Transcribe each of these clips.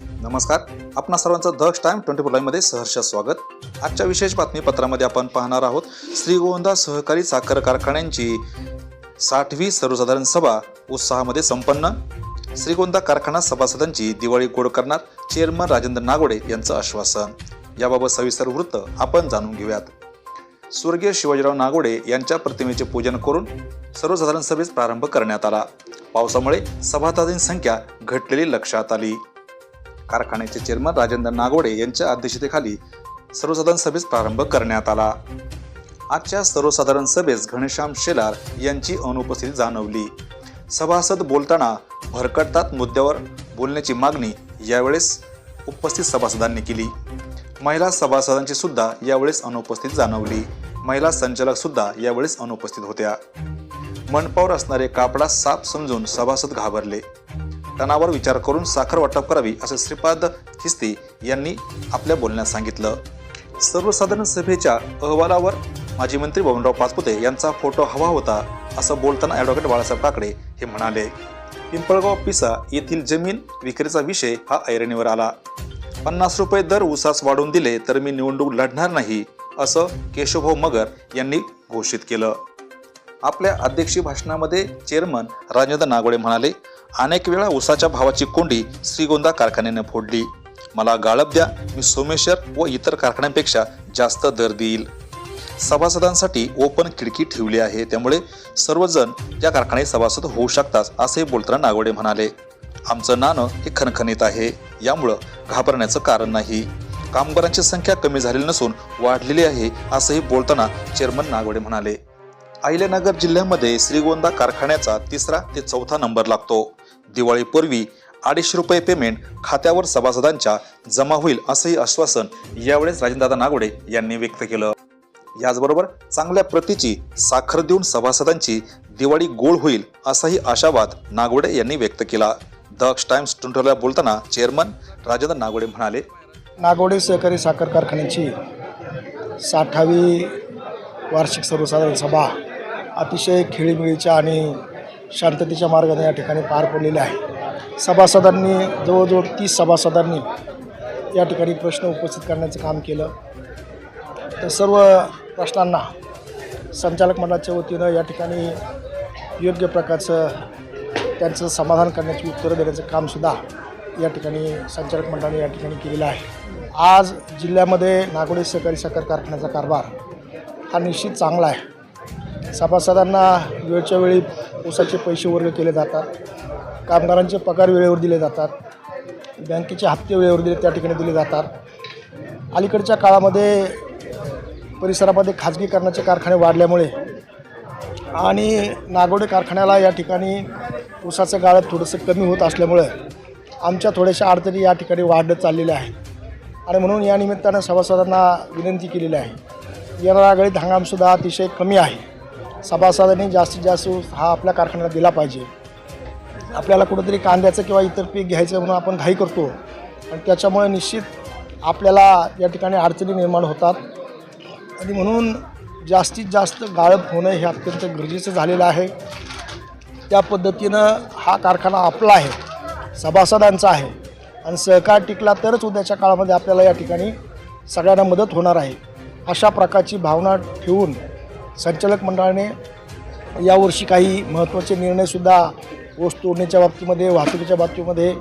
नमस्कार. आपणा सर्वांचं दक्ष टाइम ट्वेंटी फोरमध्ये सहर्ष स्वागत. आजच्या विशेष बातमीपत्रामध्ये आपण पाहणार आहोत श्रीगोंदा सहकारी साखर कारखान्यांची साठवी सर्वसाधारण सभा उत्साहामध्ये संपन्न. श्रीगोंदा कारखाना सभासदांची दिवाळी गोड करणार चेअरमन राजेंद्र नागोडे यांचं आश्वासन. याबाबत सविस्तर वृत्त आपण जाणून घेऊयात. स्वर्गीय शिवाजीराव नागोडे यांच्या प्रतिमेचे पूजन करून सर्वसाधारण सभेस प्रारंभ करण्यात आला. पावसामुळे सभासदांची संख्या घटलेली लक्षात आली. कारखान्याचे चेअरमन राजेंद्र नागोडे यांच्या अध्यक्षतेखाली सर्वसाधारण सभेस प्रारंभ करण्यात आला. आजच्या सर्वसाधारण सभेस घनश्याम शेलार यांची अनुपस्थिती जाणवली. सभासद बोलताना भरकटतात मुद्द्यावर बोलण्याची मागणी यावेळेस उपस्थित सभासदांनी केली. महिला सभासदांची सुद्धा यावेळेस अनुपस्थित जाणवली. महिला संचालक सुद्धा यावेळेस अनुपस्थित होत्या. मनपावर असणारे कापडा साप समजून सभासद घाबरले. तणावर विचार करून साखर वाटप करावी असे श्रीपाद खिस्ती यांनी आपल्या बोलण्यात सांगितलं. सर्वसाधारण सभेच्या अहवालावर माजी मंत्री बबनराव पाचपुते यांचा फोटो हवा होता असं बोलताना ॲडव्होकेट बाळासाहेब काकडे हे म्हणाले. पिंपळगाव पिसा येथील जमीन विक्रीचा विषय हा ऐरणीवर आला. पन्नास रुपये दर उसास वाढवून दिले तर मी निवडणूक लढणार नाही असं केशवभाऊ मगर यांनी घोषित केलं. आपल्या अध्यक्षीय भाषणामध्ये चेअरमन राजेंद्र नागोडे म्हणाले अनेक वेळा उसाच्या भावाची कोंडी श्रीगोंदा कारखान्याने फोडली. मला गाळप द्या मी सोमेश्वर व इतर कारखान्यांपेक्षा जास्त दर देईल. सभासदांसाठी ओपन खिडकी ठेवली आहे. त्यामुळे सर्वजण या कारखान्यात सभासद होऊ शकतात असे बोलताना नागोडे म्हणाले आमचं नाणं हे खणखणीत आहे. यामुळं घाबरण्याचं कारण नाही. कामगारांची संख्या कमी झालेली नसून वाढलेली आहे असंही बोलताना चेअरमन नागोडे म्हणाले. अहिल्यानगर जिल्ह्यामध्ये श्रीगोंदा कारखान्याचा तिसरा ते चौथा नंबर लागतो. दिवाळीपूर्वी अडीचशे रुपये पेमेंट खात्यावर सभासदांच्या जमा होईल असंही आश्वासन यावेळेस राजेंद्रदा नागोडे यांनी व्यक्त केलं. याचबरोबर चांगल्या प्रतीची साखर देऊन सभासदांची दिवाळी गोळ होईल असाही आशावाद नागोडे यांनी व्यक्त केला. दक्ष टाइम्स ट्विटरला बोलताना चेअरमन राजेंद्र नागोडे म्हणाले नागोडे सहकारी साखर कारखान्याची साठावी वार्षिक सर्वसाधारण सभा अतिशय खेळीमेळीच्या आणि शांततेच्या मार्गाने या ठिकाणी पार पडलेले आहे. सभासदांनी जवळजवळ तीस सभासदांनी या ठिकाणी प्रश्न उपस्थित करण्याचं काम केलं. तर सर्व प्रश्नांना संचालक मंडळाच्या वतीनं या ठिकाणी योग्य प्रकारचं त्यांचं समाधान करण्याची उत्तरं देण्याचं कामसुद्धा या ठिकाणी संचालक मंडळाने या ठिकाणी केलेलं आहे. आज जिल्ह्यामध्ये नागोडे सहकारी साखर कारखान्याचा कारभार हा निश्चित चांगला आहे. सभासदांना वेळच्या वेळी ऊसाचे पैसे वर्ग केले जातात. कामगारांचे पगार वेळेवर दिले जातात. बँकेचे हप्ते वेळेवर दिले त्या ठिकाणी दिले जातात. अलीकडच्या काळामध्ये परिसरामध्ये खाजगीकरणाचे कारखाने वाढल्यामुळे आणि नागोडे कारखान्याला या ठिकाणी ऊसाचं गाळप थोडंसं कमी होत असल्यामुळं आमच्या थोड्याशा अडचणी या ठिकाणी वाढत चाललेल्या आहेत. आणि म्हणून या निमित्तानं सभासदांना विनंती केलेली आहे. येणारा गळीत हंगामसुद्धा अतिशय कमी आहे. सभासदांनी जास्तीत जास्त ऊस हा आपल्या कारखान्याला दिला पाहिजे. आपल्याला कुठंतरी कांद्याचं किंवा इतर पीक घ्यायचं म्हणून आपण घाई करतो. आणि त्याच्यामुळे निश्चित आपल्याला या ठिकाणी अडचणी निर्माण होतात. आणि म्हणून जास्तीत जास्त गाळप होणं हे अत्यंत गरजेचं झालेलं आहे. त्या पद्धतीनं हा कारखाना आपला आहे सभासदांचा आहे. आणि सहकार टिकला तरच उद्याच्या काळामध्ये आपल्याला या ठिकाणी सगळ्यांना मदत होणार आहे. अशा प्रकारची भावना ठेवून संचालक मंडळाने यावर्षी काही महत्त्वाचे निर्णयसुद्धा ऊस तोडण्याच्या बाबतीमध्ये वाहतुकीच्या बाबतीमध्ये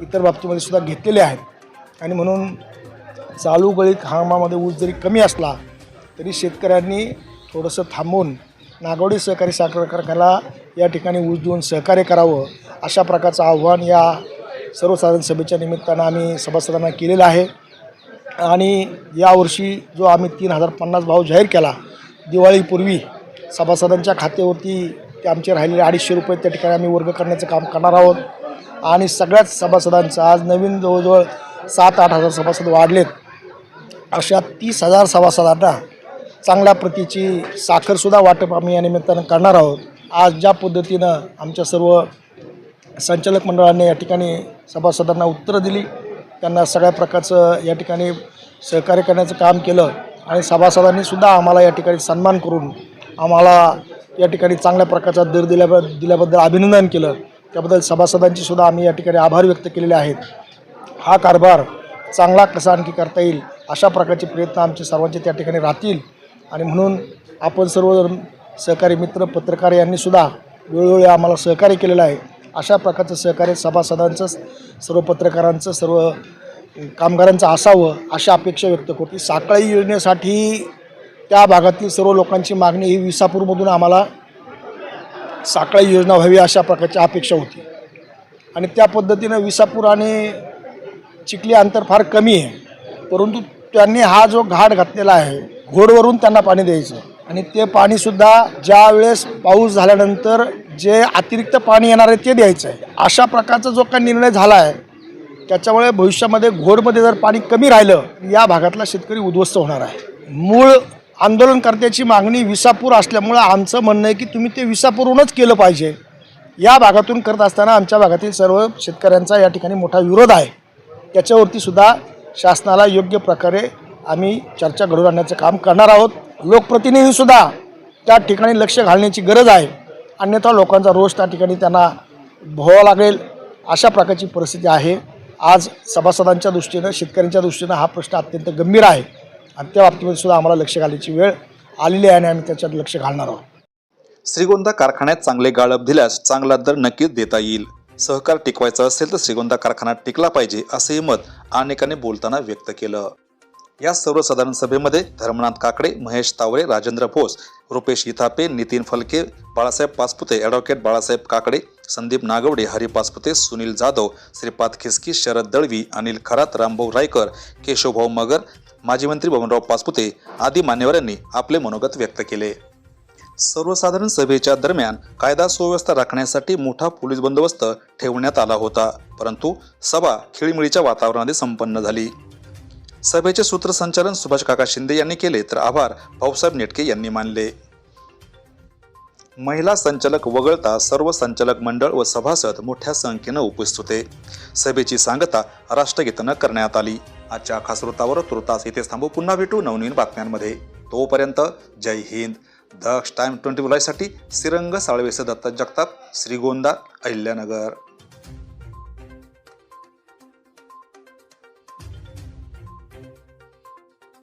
इतर बाबतीमध्ये सुद्धा घेतलेले आहेत. आणि म्हणून चालू गळीत हंगामामध्ये ऊस जरी कमी असला तरी शेतकऱ्यांनी थोडंसं थांबून नागवडी सहकारी साखर कारखान्याला या ठिकाणी ऊस देऊन सहकार्य करावं अशा प्रकारचं आव्हान या सर्वसाधारण सभेच्या निमित्तानं आम्ही सभासदांना केलेलं आहे. आणि यावर्षी जो आम्ही तीन हजार पन्नास भाव जाहीर केला दिवाळीपूर्वी सभासदांच्या खात्यावरती ते आमचे राहिलेले अडीचशे रुपये त्या ठिकाणी आम्ही वर्ग करण्याचं काम करणार आहोत. आणि सगळ्याच सभासदांचं आज नवीन जवळजवळ सात आठ हजार सभासद वाढलेत. अशा तीस हजार सभासदांना चांगल्या प्रतीची साखरसुद्धा वाटप आम्ही या निमित्तानं करणार आहोत. आज ज्या पद्धतीनं आमच्या सर्व संचालक मंडळाने या ठिकाणी सभासदांना उत्तरं दिली त्यांना सगळ्या प्रकारचं या ठिकाणी सहकार्य करण्याचं काम केलं आणि सभासदांनी सुद्धा आम्हाला या ठिकाणी सन्मान करून आम्हाला या ठिकाणी चांगल्या प्रकारचा दर दिल्या दिल्याबद्दल अभिनंदन केलं. त्याबद्दल सभासदांची सुद्धा आम्ही या ठिकाणी आभार व्यक्त केलेले आहेत. हा कारभार चांगला कसा आणखी करता येईल अशा प्रकारचे प्रयत्न आमचे सर्वांचे त्या ठिकाणी राहतील. आणि म्हणून आपण सर्व सहकारी मित्र पत्रकार यांनीसुद्धा वेळोवेळी आम्हाला सहकार्य केलेलं आहे. अशा प्रकारचं सहकार्य सभासदांचं सर्व पत्रकारांचं सर्व कामगारांचं असावं अशा अपेक्षा व्यक्त करते. साखळी योजनेसाठी त्या भागातील सर्व लोकांची मागणी ही विसापूरमधून आम्हाला साखळी योजना व्हावी अशा प्रकारची अपेक्षा होती. आणि त्या पद्धतीनं विसापूर आणि चिखली अंतर फार कमी आहे. परंतु त्यांनी हा जो घाट घातलेला आहे घोडवरून त्यांना पाणी द्यायचं. आणि ते पाणीसुद्धा ज्या वेळेस पाऊस झाल्यानंतर जे अतिरिक्त पाणी येणार आहे ते द्यायचं आहे. अशा प्रकारचा जो काही निर्णय झाला आहे त्याच्यामुळे भविष्यामध्ये घोरमध्ये जर पाणी कमी राहिलं या भागातला शेतकरी उद्ध्वस्त होणार आहे. मूळ आंदोलनकर्त्याची मागणी विसापूर असल्यामुळं आमचं म्हणणं आहे की तुम्ही ते विसापूरहूनच केलं पाहिजे. या भागातून करत असताना आमच्या भागातील सर्व शेतकऱ्यांचा या ठिकाणी मोठा विरोध आहे. त्याच्यावरती सुद्धा शासनाला योग्य प्रकारे आम्ही चर्चा घडवून आणण्याचं काम करणार आहोत. लोकप्रतिनिधीसुद्धा त्या ठिकाणी लक्ष घालण्याची गरज आहे. अन्यथा लोकांचा रोष त्या ठिकाणी त्यांना भोवा लागेल. अशा प्रकारची परिस्थिती आहे. आज सभासदांच्या दृष्टीनं शेतकऱ्यांच्या दृष्टीनं हा प्रश्न अत्यंत गंभीर आहे. आणि त्या बाबतीमध्ये सुद्धा आम्हाला लक्ष घालायची वेळ आलेली आहे आणि आम्ही त्याच्यात लक्ष घालणार आहोत. श्रीगोंदा कारखान्यात चांगले गाळप दिल्यास चांगला दर नक्कीच देता येईल. सहकार टिकवायचा असेल तर श्रीगोंदा कारखाना टिकला पाहिजे असेही मत अनेकांनी बोलताना व्यक्त केलं. या सर्वसाधारण सभेमध्ये धर्मनाथ काकडे महेश तावळे राजेंद्र भोस रुपेश इथापे नितीन फलके बाळासाहेब पाचपुते ॲडव्होकेट बाळासाहेब काकडे संदीप नागवडे हरी पाचपुते सुनील जाधव श्रीपाद खिसकी शरद दळवी अनिल खरात रामभाऊ रायकर केशवभाऊ मगर माजी मंत्री बबनराव पाचपुते आदी मान्यवरांनी आपले मनोगत व्यक्त केले. सर्वसाधारण सभेच्या दरम्यान कायदा सुव्यवस्था राखण्यासाठी मोठा पोलीस बंदोबस्त ठेवण्यात आला होता परंतु सभा खिळमिळीच्या वातावरणामध्ये संपन्न झाली. सभेचे सूत्रसंचालन सुभाष काका शिंदे यांनी केले तर आभार भाऊसाहेब नेटके यांनी मानले. महिला संचालक वगळता सर्व संचालक मंडळ व सभासद मोठ्या संख्येनं उपस्थित होते. सभेची सांगता राष्ट्रगीतानं करण्यात आली. आजच्या खास वृत्तावर तुर्तास इथेच थांबू. पुन्हा भेटू नवनवीन बातम्यांमध्ये. तोपर्यंत जय हिंद. दक्ष टाइम ट्वेंटी साठी श्रीरंग साळवेसे दत्त जगताप श्रीगोंदा अहिल्यानगर.